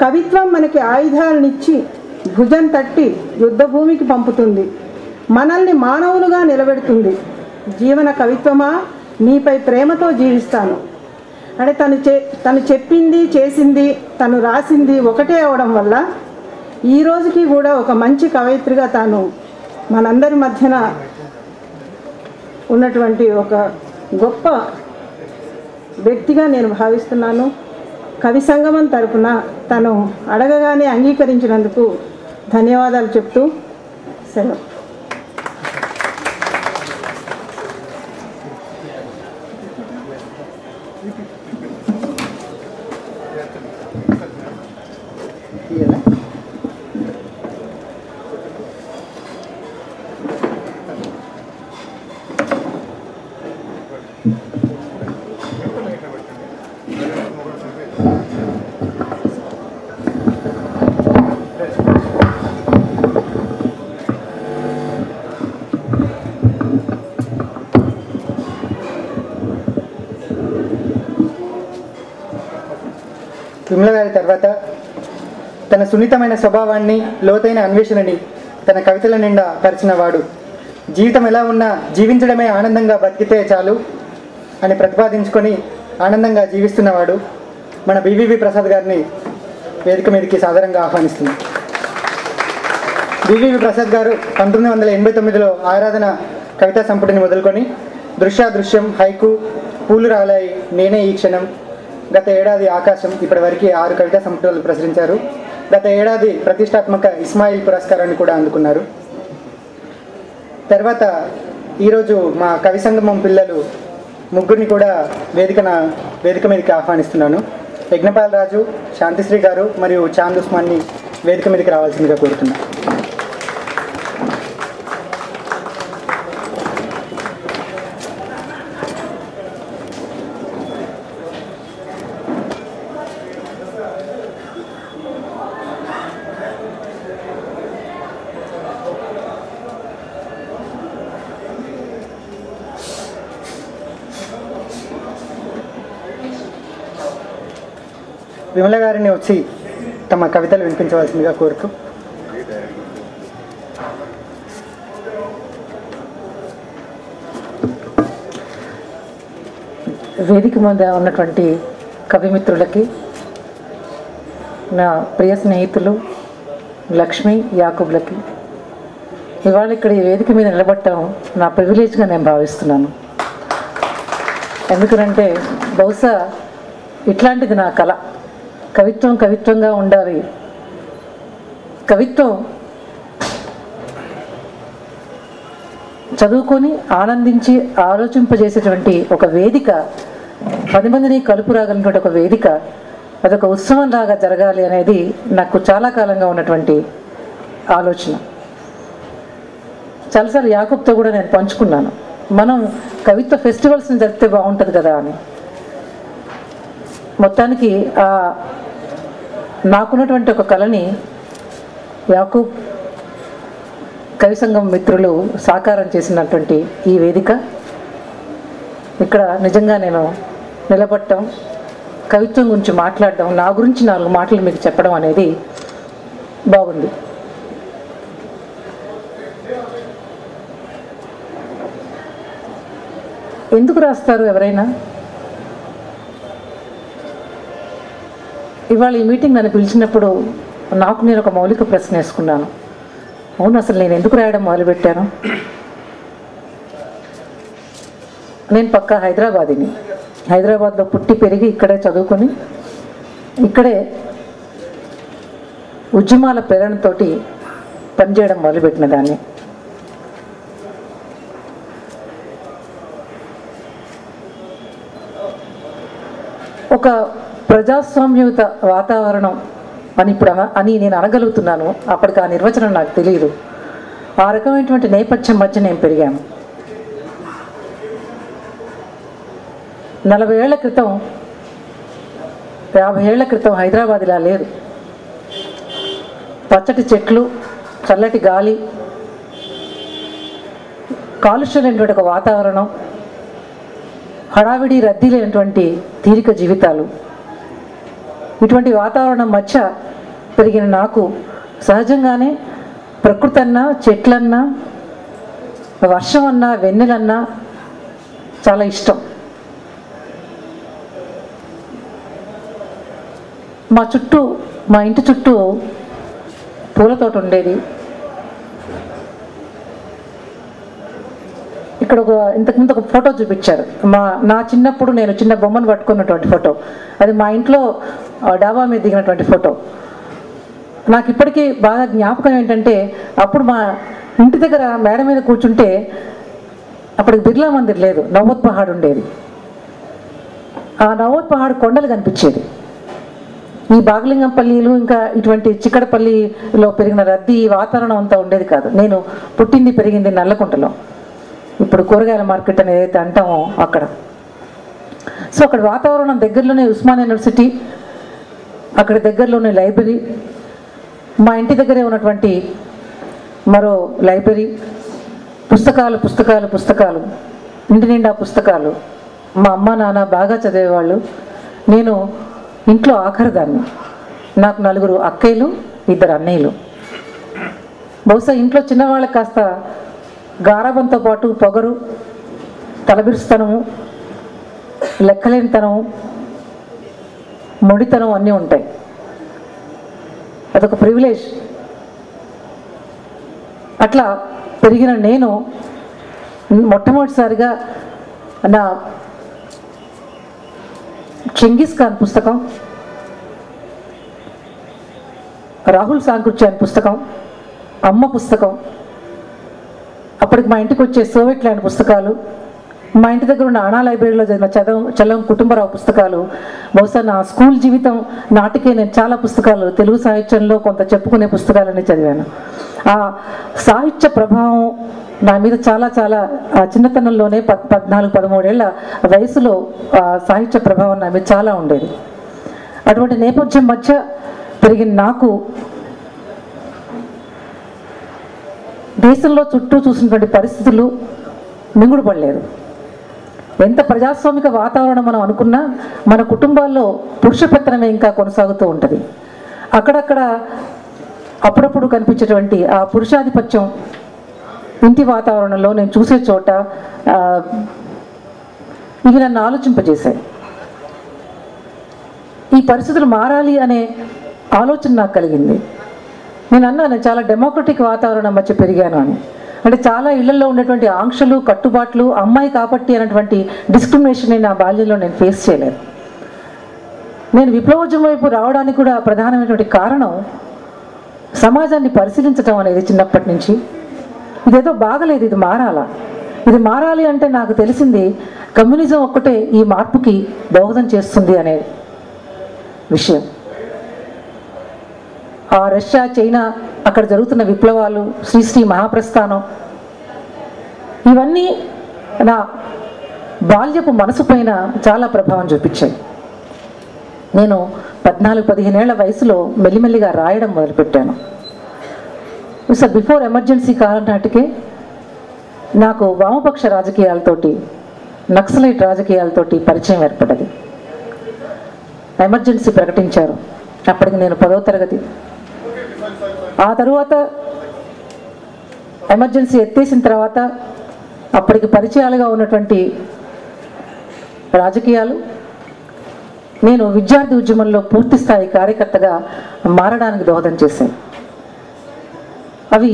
కవిత్వం మనకి ఆయుధాలనిచ్చి భుజం తట్టి యుద్ధభూమికి పంపుతుంది. మనల్ని మానవులుగా నిలబెడుతుంది. జీవన కవిత్వమా? నీపై ప్రేమతో జీవిస్తాను. అంటే తను చే తను చెప్పింది చేసింది తను రాసింది ఒకటే అవడం వల్ల ఈ రోజుకి కూడా ఒక మంచి కవయిత్రిగా తాను మనందరి మధ్యన ఉన్నటువంటి ఒక గొప్ప వ్యక్తిగా నేను భావిస్తున్నాను. కవి సంగమం తరపున తను అడగగానే అంగీకరించినందుకు ధన్యవాదాలు చెప్తూ సెలవు విమల గారి తర్వాత తన సున్నితమైన స్వభావాన్ని లోతైన అన్వేషణని తన కవితల నిండా పరిచిన వాడు. జీవితం ఎలా ఉన్నా జీవించడమే ఆనందంగా బతికితే చాలు అని ప్రతిపాదించుకొని ఆనందంగా జీవిస్తున్నవాడు మన బీవీవి ప్రసాద్ గారిని వేదిక మీదకి సాధారణంగా ఆహ్వానిస్తుంది. బీవీవి ప్రసాద్ గారు పంతొమ్మిది వందల ఎనభై తొమ్మిదిలో ఆరాధన కవితా సంపుటిని మొదలుకొని దృశ్యాదృశ్యం హైకు పూలు రాలాయి నేనే ఈ క్షణం. గత ఏడాది ఆకాశం ఇప్పటివరకు ఆరు కవితా సంపుటాలు ప్రచురించారు. గత ఏడాది ప్రతిష్టాత్మక ఇస్మాయిల్ పురస్కారాన్ని కూడా అందుకున్నారు. తర్వాత ఈరోజు మా కవి సంగమం పిల్లలు ముగ్గురిని కూడా వేదికన వేదిక మీదకి ఆహ్వానిస్తున్నాను. యజ్ఞపాల్ రాజు శాంతిశ్రీ గారు మరియు చాంద్ ఉస్మాన్ని వేదిక మీదకి రావాల్సిందిగా కోరుతున్నాను. విమల గారిని వచ్చి తమ కవితలు వినిపించవలసిందిగా కోరుతూ. వేదిక మీద ఉన్నటువంటి కవిమిత్రులకి నా ప్రియ స్నేహితులు లక్ష్మి యాకూబ్లకి ఇవాళ ఇక్కడ ఈ వేదిక మీద నిలబడటం నా ప్రివిలేజ్గా నేను భావిస్తున్నాను. ఎందుకంటే బహుశా ఇట్లాంటిది నా కళ కవిత్వం కవిత్వంగా ఉండాలి. కవిత్వం చదువుకొని ఆనందించి ఆలోచింపజేసేటువంటి ఒక వేదిక పది మందిని కలుపు రాగలిగినటువంటి ఒక వేదిక అదొక ఉత్సవం లాగా జరగాలి అనేది నాకు చాలా కాలంగా ఉన్నటువంటి ఆలోచన. చాలాసార్లు యాకబ్తో కూడా నేను పంచుకున్నాను. మనం కవిత్వ ఫెస్టివల్స్ని జరిపితే బాగుంటుంది కదా అని. మొత్తానికి ఆ నాకున్నటువంటి ఒక కళని యాకూబ్ కవి సంఘం మిత్రులు సాకారం చేసినటువంటి ఈ వేదిక. ఇక్కడ నిజంగా నేను నిలబడటం కవిత్వం గురించి మాట్లాడడం నా గురించి నాలుగు మాటలు మీకు చెప్పడం అనేది బాగుంది. ఎందుకు రాస్తారు ఎవరైనా? ఇవాళ ఈ మీటింగ్ నన్ను పిలిచినప్పుడు నాకు నేను ఒక మౌలిక ప్రశ్న వేసుకున్నాను. అవును అసలు నేను ఎందుకు రాయడం మొదలుపెట్టాను? నేను పక్క హైదరాబాదీని. హైదరాబాద్లో పుట్టి పెరిగి ఇక్కడే చదువుకొని ఇక్కడే ఉద్యమాల ప్రేరణతోటి పనిచేయడం మొదలుపెట్టిన దాన్ని. ఒక ప్రజాస్వామ్యత వాతావరణం అని ఇప్పుడు అని నేను అనగలుగుతున్నాను. అప్పటికి ఆ నిర్వచనం నాకు తెలియదు ఆ రకమైనటువంటి నేపథ్యం మధ్య నేను పెరిగాను. నలభై ఏళ్ళ క్రితం యాభై ఏళ్ళ క్రితం హైదరాబాద్ ఇలా లేదు. పచ్చటి చెట్లు చల్లటి గాలి కాలుష్యం లేనటువంటి ఒక వాతావరణం హడావిడి రద్దీ లేనటువంటి తీరిక జీవితాలు. ఇటువంటి వాతావరణం మధ్య పెరిగిన నాకు సహజంగానే ప్రకృతి అన్నా చెట్లన్నా వర్షం అన్నా వెన్నెలన్నా చాలా ఇష్టం. మా చుట్టూ మా ఇంటి చుట్టూ పూల తోట ఉండేది. ఇక్కడ ఒక ఇంతకుముందు ఒక ఫోటో చూపించారు. మా నా చిన్నప్పుడు నేను చిన్న బొమ్మను పట్టుకున్నటువంటి ఫోటో. అది మా ఇంట్లో డాబా మీద దిగినటువంటి ఫోటో. నాకు ఇప్పటికీ బాగా జ్ఞాపకం ఏంటంటే అప్పుడు మా ఇంటి దగ్గర మేడ మీద కూర్చుంటే అప్పటికి బిర్లా మందిర్ లేదు నవోత్ పహాడ్ ఉండేది. ఆ నవోత్ పహాడ్ కొండలు కనిపించేది. ఈ బాగలింగంపల్లిలు ఇంకా ఇటువంటి చిక్కడపల్లిలో పెరిగిన రద్దీ వాతావరణం అంతా ఉండేది కాదు. నేను పుట్టింది పెరిగింది నల్లకుంటలో. ఇప్పుడు కూరగాయల మార్కెట్ అనేది ఏదైతే అంటామో అక్కడ. సో అక్కడ వాతావరణం దగ్గరలోనే ఉస్మాన్ యూనివర్సిటీ అక్కడ దగ్గరలోనే లైబ్రరీ మా ఇంటి దగ్గరే ఉన్నటువంటి మరో లైబ్రరీ పుస్తకాలు పుస్తకాలు పుస్తకాలు ఇంటి నిండా పుస్తకాలు. మా అమ్మ నాన్న బాగా చదివేవాళ్ళు. నేను ఇంట్లో ఆఖరిదాన్ని. నాకు నలుగురు అక్కయ్యలు ఇద్దరు అన్నయ్యలు. బహుశా ఇంట్లో చిన్నవాళ్ళకి కాస్త గారాబంతో పాటు పొగరు తలబిరుస్తనము లెక్కలేనితనము మొడితనం అన్నీ ఉంటాయి. అదొక ప్రివిలేజ్. అట్లా పెరిగిన నేను మొట్టమొదటిసారిగా నా చెంగిస్ ఖాన్ పుస్తకం రాహుల్ సాంకృత్యాన్ పుస్తకం అమ్మ పుస్తకం అప్పటికి మా ఇంటికి వచ్చే సోవెట్ ల్యాండ్ పుస్తకాలు మా ఇంటి దగ్గర ఉన్న అనా లైబ్రరీలో చదివిన చదవం చలం కుటుంబరావు పుస్తకాలు బహుశా నా స్కూల్ జీవితం నాటికే నేను చాలా పుస్తకాలు తెలుగు సాహిత్యంలో కొంత చెప్పుకునే పుస్తకాలన్నీ చదివాను. ఆ సాహిత్య ప్రభావం నా మీద చాలా చాలా ఆ చిన్నతనంలోనే పద్ పద్నాలుగు పదమూడేళ్ళ వయసులో సాహిత్య ప్రభావం నా మీద చాలా ఉండేది. అటువంటి నేపథ్యం మధ్య పెరిగిన నాకు దేశంలో చుట్టూ చూసినటువంటి పరిస్థితులు మింగుడుపడలేరు ఎంత ప్రజాస్వామిక వాతావరణం మనం అనుకున్నా మన కుటుంబాల్లో పురుష పెత్తనమే ఇంకా కొనసాగుతూ ఉంటుంది. అక్కడక్కడ అప్పుడప్పుడు కనిపించేటువంటి ఆ పురుషాధిపత్యం ఇంటి వాతావరణంలో నేను చూసే చోట ఇవి నన్ను ఆలోచింపజేశాయి. ఈ పరిస్థితులు మారాలి అనే ఆలోచన నాకు కలిగింది. నేను అన్నాను చాలా డెమోక్రటిక్ వాతావరణం మధ్య పెరిగాను అని. అంటే చాలా ఇళ్ళలో ఉన్నటువంటి ఆంక్షలు కట్టుబాట్లు అమ్మాయి కాబట్టి అనేటువంటి డిస్క్రిమినేషన్ నా బాల్యంలో నేను ఫేస్ చేయలేదు. నేను విప్లవోద్యమం వైపు రావడానికి కూడా ప్రధానమైనటువంటి కారణం సమాజాన్ని పరిశీలించడం అనేది చిన్నప్పటి నుంచి. ఇదేదో బాగలేదు ఇది మారాలా? ఇది మారాలి అంటే నాకు తెలిసింది కమ్యూనిజం ఒక్కటే ఈ మార్పుకి దోహదం చేస్తుంది అనే విషయం. ఆ రష్యా చైనా అక్కడ జరుగుతున్న విప్లవాలు శ్రీశ్రీ మహాప్రస్థానం ఇవన్నీ నా బాల్యపు మనసు పైన చాలా ప్రభావం చూపించాయి. నేను పద్నాలుగు పదిహేనేళ్ళ వయసులో మెల్లిమెల్లిగా రాయడం మొదలుపెట్టాను. సార్ బిఫోర్ ఎమర్జెన్సీ కాలం నాటికే నాకు వామపక్ష రాజకీయాలతోటి నక్సలైట్ రాజకీయాలతోటి పరిచయం ఏర్పడ్డది. ఎమర్జెన్సీ ప్రకటించారు. అప్పటికి నేను పదవ తరగతి ఆ తరువాత ఎమర్జెన్సీ ఎత్తేసిన తర్వాత అప్పటికి పరిచయాలుగా ఉన్నటువంటి రాజకీయాలు నేను విద్యార్థి ఉద్యమంలో పూర్తిస్థాయి కార్యకర్తగా మారడానికి దోహదం చేశాను. అవి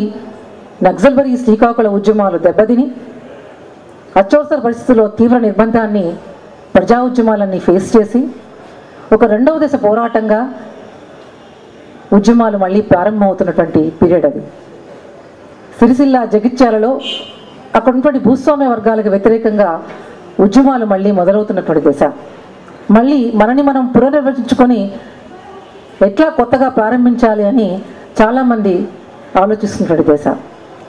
నక్సల్బరీ శ్రీకాకుళ ఉద్యమాలు దెబ్బతిని అత్యవసర పరిస్థితుల్లో తీవ్ర నిర్బంధాన్ని ప్రజా ఉద్యమాలన్నీ ఫేస్ చేసి ఒక రెండవ దశ పోరాటంగా ఉద్యమాలు మళ్ళీ ప్రారంభమవుతున్నటువంటి పీరియడ్ అది. సిరిసిల్ల జగిత్యాలలో అక్కడ ఉన్నటువంటి భూస్వామ్య వర్గాలకు వ్యతిరేకంగా ఉద్యమాలు మళ్ళీ మొదలవుతున్నటువంటి దశ. మళ్ళీ మనని మనం పునర్నిర్వచించుకొని ఎట్లా కొత్తగా ప్రారంభించాలి అని చాలామంది ఆలోచిస్తున్నటువంటి దశ.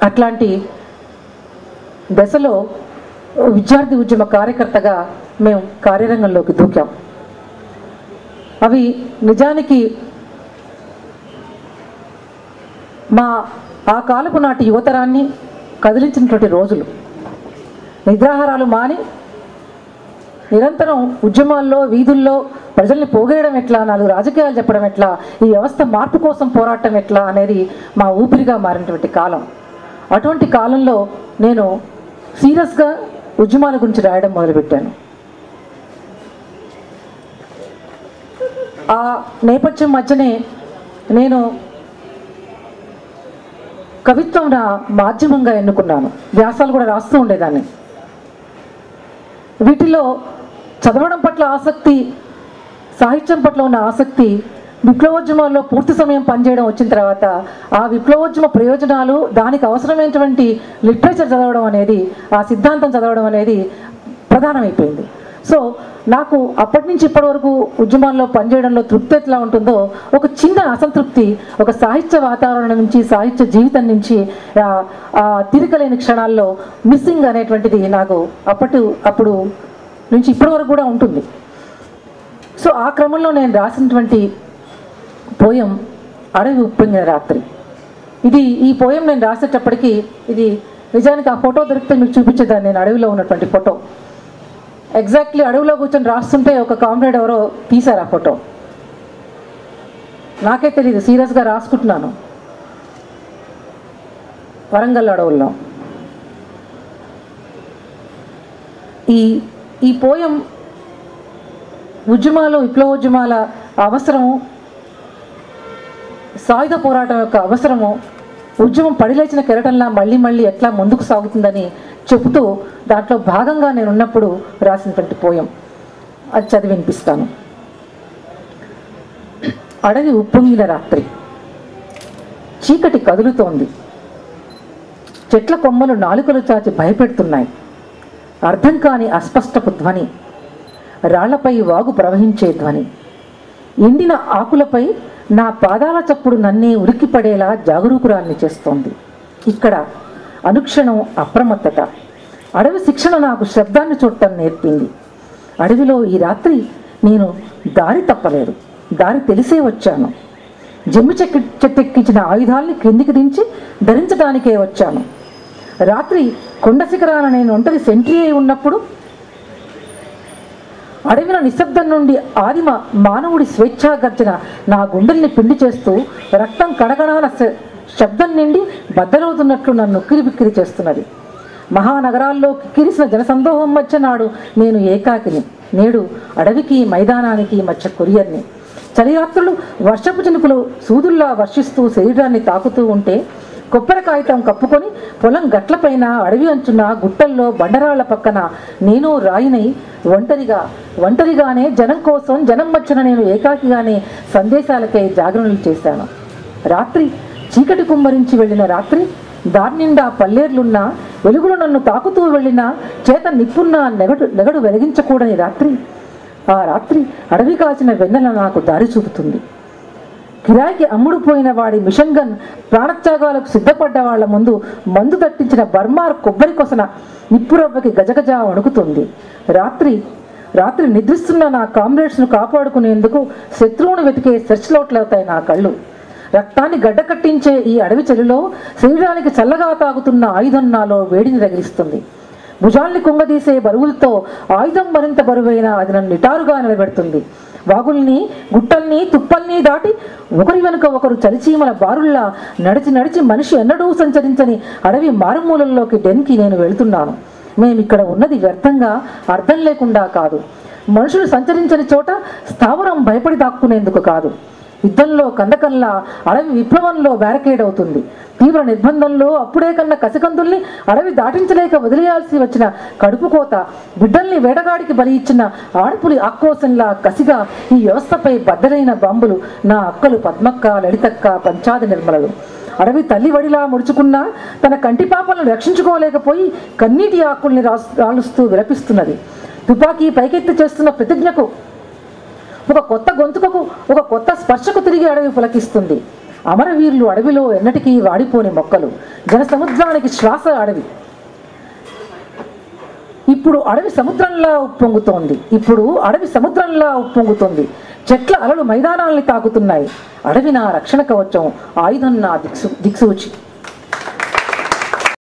అట్లాంటి దశలో విద్యార్థి ఉద్యమ కార్యకర్తగా మేము కార్యరంగంలోకి దూకాం. అవి నిజానికి మా ఆ కాలపు నాటి యువతరాన్ని కదిలించినటువంటి రోజులు. నిద్రాహారాలు మాని నిరంతరం ఉద్యమాల్లో వీధుల్లో ప్రజల్ని పోగేయడం ఎట్లా నాలుగు రాజకీయాలు చెప్పడం ఎట్లా ఈ వ్యవస్థ మార్పు కోసం పోరాటం ఎట్లా అనేది మా ఊపిరిగా మారినటువంటి కాలం. అటువంటి కాలంలో నేను సీరియస్గా ఉద్యమాల గురించి రాయడం మొదలుపెట్టాను. ఆ నేపథ్యం మధ్యనే నేను కవిత్వం నా మాధ్యమంగా ఎన్నుకున్నాను. వ్యాసాలు కూడా రాస్తూ ఉండేదాన్ని. వీటిలో చదవడం పట్ల ఆసక్తి సాహిత్యం పట్ల ఉన్న ఆసక్తి విప్లవోద్యమాల్లో పూర్తి సమయం పనిచేయడం వచ్చిన తర్వాత ఆ విప్లవోద్యమ ప్రయోజనాలు దానికి అవసరమైనటువంటి లిటరేచర్ చదవడం అనేది ఆ సిద్ధాంతం చదవడం అనేది ప్రధానమైపోయింది. సో నాకు అప్పటి నుంచి ఇప్పటి వరకు ఉద్యమాల్లో పనిచేయడంలో తృప్తి ఎట్లా ఉంటుందో ఒక చిన్న అసంతృప్తి ఒక సాహిత్య వాతావరణం నుంచి సాహిత్య జీవితం నుంచి తిరగలేని క్షణాల్లో మిస్సింగ్ అనేటువంటిది నాకు అప్పటి అప్పుడు నుంచి ఇప్పటి వరకు కూడా ఉంటుంది. సో ఆ క్రమంలో నేను రాసినటువంటి పోయం అడవి ఉప్పొంగిన రాత్రి. ఇది ఈ పోయం నేను రాసేటప్పటికి ఇది నిజానికి ఆ ఫోటో దొరికితే మీకు చూపించేదాన్ని నేను అడవిలో ఉన్నటువంటి ఫోటో. ఎగ్జాక్ట్లీ అడవిలో కూర్చొని రాస్తుంటే ఒక కామ్రేడ్ ఎవరో తీశారు ఆ ఫోటో నాకే తెలియదు సీరియస్గా రాసుకుంటున్నాను. వరంగల్ అడవుల్లో. ఈ ఈ పోయం ఉద్యమాలు విప్లవోద్యమాల అవసరము సాయుధ పోరాటం యొక్క అవసరము ఉద్యమం పడిలేచిన కెరటంలా మళ్ళీ మళ్ళీ ఎట్లా ముందుకు సాగుతుందని చెబుతూ దాంట్లో భాగంగా నేను ఉన్నప్పుడు రాసినటువంటి పోయం. అది చదివి వినిపిస్తాను. అడవి ఉప్పొంగిన రాత్రి. చీకటి కదులుతోంది. చెట్ల కొమ్మలు నాలుకలు చాచి భయపెడుతున్నాయి. అర్థం కాని అస్పష్టపు ధ్వని. రాళ్ళపై వాగు ప్రవహించే ధ్వని. ఎండిన ఆకులపై నా పాదాల చప్పుడు నన్నే ఉరికిపడేలా జాగరూకురాల్ని చేస్తోంది. ఇక్కడ అనుక్షణం అప్రమత్తత. అడవి శిక్షణ నాకు శబ్దాన్ని చూడటం నేర్పింది. అడవిలో ఈ రాత్రి నేను దారి తప్పలేదు. దారి తెలిసే వచ్చాను. జమ్మి చెక్కి చెట్టెక్కించిన ఆయుధాల్ని క్రిందికి దించి ధరించడానికే వచ్చాను. రాత్రి కొండ శిఖరాన నేను ఒంటరి సెంట్రీ అయి ఉన్నప్పుడు అడవిలో నిశ్శబ్దం నుండి ఆదిమ మానవుడి స్వేచ్ఛా గర్జన నా గుండెల్ని పిండి చేస్తూ రక్తం కడగడాల శ- శబ్దం నిండి బద్దలవుతున్నట్లు నన్ను కిరిబిక్కిరి చేస్తున్నది. మహానగరాల్లో కిరిసిన జనసందోహం మధ్య నాడు నేను ఏకాకిని. నేడు అడవికి మైదానానికి మధ్య కొరియర్ని. చలిరాత్రులు వర్షపు చినుకులు సూదుల్లా వర్షిస్తూ శరీరాన్ని తాకుతూ ఉంటే కొబ్బరి కాగితం కప్పుకొని పొలం గట్లపైన అడవి అంచున గుట్టల్లో బండరాళ్ళ పక్కన నేను రాయినై ఒంటరిగా ఒంటరిగానే జనం కోసం జనం మధ్యన నేను ఏకాకిగానే సందేశాలకై జాగరణలు చేశాను. రాత్రి చీకటి కుమ్మరించి వెళ్ళిన రాత్రి దాని నిండా పల్లేర్లున్నా వెలుగులు నన్ను తాకుతూ వెళ్ళిన చేత నిప్పున్న నెగడు నెగడు వెలిగించకూడని రాత్రి ఆ రాత్రి అడవి కాచిన వెన్నెల నాకు దారి చూపుతుంది. కిరాయికి అమ్ముడుపోయిన వాడి మిషన్ గన్ ప్రాణత్యాగాలకు సిద్ధపడ్డ వాళ్ళ ముందు మందు తట్టించిన బర్మార్ కొబ్బరి కొసన నిప్పురవ్వకి గజగజ వణుకుతుంది. రాత్రి రాత్రి నిద్రిస్తున్న నా కామ్రేడ్స్ను కాపాడుకునేందుకు శత్రువును వెతికే సెర్చ్ లౌట్లవుతాయి నా కళ్ళు. రక్తాన్ని గడ్డకట్టించే ఈ అడవి చలిలో శరీరానికి చల్లగా తాగుతున్న ఆయుధం నాలో వేడిని తగిలిస్తుంది భుజాల్ని కుంగదీసే బరువులతో ఆయుధం మరింత బరువైన అది నన్ను నిటారుగా నిలబెడుతుంది. వాగుల్ని గుట్టల్ని తుప్పల్ని దాటి ఒకరి వెనుక ఒకరు చలిచీమల బారుల్లా నడిచి నడిచి మనిషి ఎన్నడూ సంచరించని అడవి మారుమూలల్లోకి డెన్కి నేను వెళ్తున్నాను. మేమిక్కడ ఉన్నది వ్యర్థంగా అర్థం లేకుండా కాదు. మనుషులు సంచరించని చోట స్థావరం భయపడి దాక్కునేందుకు కాదు. యుద్ధంలో కందకల్లా అడవి విప్లవంలో బ్యారకేడ్ అవుతుంది. తీవ్ర నిర్బంధంలో అప్పుడే కన్న కసికందుల్ని అడవి దాటించలేక వదిలేయాల్సి వచ్చిన కడుపు కోత బిడ్డల్ని వేటగాడికి బలి ఇచ్చిన ఆడపులి ఆక్రోశంలా కసిగా ఈ వ్యవస్థపై బద్దలైన బాంబులు నా అక్కలు పద్మక్క లలితక్క పంచాది నిర్మలలు. అడవి తల్లి వడిలా ముడుచుకున్నా తన కంటి పాపలను రక్షించుకోలేకపోయి కన్నీటి ఆకుల్ని రాలుస్తూ విలపిస్తున్నది. తుపాకీ పైకెత్తి చేస్తున్న ప్రతిజ్ఞకు ఒక కొత్త గొంతుకకు ఒక కొత్త స్పర్శకు తిరిగి అడవి పులకిస్తుంది. అమరవీరులు అడవిలో ఎన్నటికీ వాడిపోని మొక్కలు. జన సముద్రానికి శ్వాస అడవి. ఇప్పుడు అడవి సముద్రంలా ఉప్పొంగుతోంది. ఇప్పుడు అడవి సముద్రంలా ఉప్పొంగుతోంది. చెట్ల అలలు మైదానాల్ని తాకుతున్నాయి. అడవి నా రక్షణ కవచం ఆయుధం నా దిక్సు దిక్సూచి.